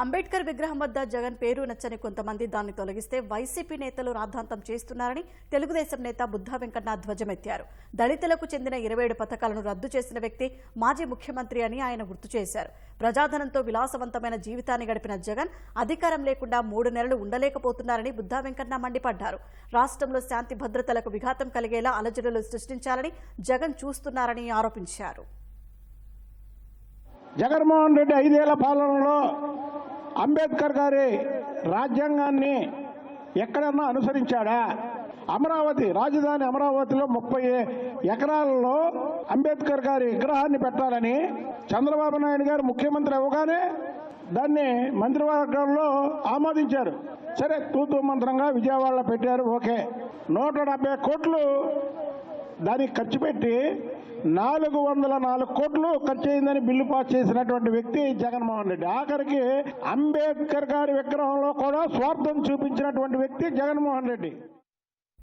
అంబేద్కర్ విగ్రహం వద్ద జగన్ పేరు నచ్చని కొంతమంది దాన్ని తొలగిస్తే వైసీపీ నేతలు రాద్ధాంతం చేస్తున్నారని తెలుగుదేశం నేత బుద్ధా వెంకన్న ధ్వజమెత్తారు. దళితులకు చెందిన ఇరవై ఏడు పథకాలను రద్దు చేసిన వ్యక్తి మాజీ ముఖ్యమంత్రి అని ఆయన గుర్తు చేశారు. ప్రజాధనంతో విలాసవంతమైన జీవితాన్ని గడిపిన జగన్ అధికారం లేకుండా మూడు నెలలు ఉండలేకపోతున్నారని బుద్ధా వెంకన్న మండిపడ్డారు. రాష్ట్రంలో శాంతి భద్రతలకు విఘాతం కలిగేలా అలజడులు సృష్టించాలని జగన్ చూస్తున్నారని ఆరోపించారు. జగన్మోహన్ రెడ్డి ఐదేళ్ళ పాలనలో అంబేద్కర్ గారి రాజ్యాంగాన్ని ఎక్కడన్నా అనుసరించాడా? అమరావతి రాజధాని అమరావతిలో ముప్పై ఎకరాలలో అంబేద్కర్ గారి విగ్రహాన్ని పెట్టాలని చంద్రబాబు నాయుడు గారు ముఖ్యమంత్రి అవ్వగానే దాన్ని మంత్రివర్గంలో ఆమోదించారు. సరే తూతూ మంత్రంగా విజయవాడలో పెట్టారు. ఓకే. నూట కోట్లు దానికి ఖర్చు పెట్టి నాలుగు వందల నాలుగు కోట్లు ఖర్చు అయిందని బిల్లు పాస్ చేసినటువంటి వ్యక్తి జగన్మోహన్ రెడ్డి. ఆఖరికి అంబేద్కర్ గారి విగ్రహంలో కూడా స్వార్థం చూపించినటువంటి వ్యక్తి జగన్మోహన్ రెడ్డి.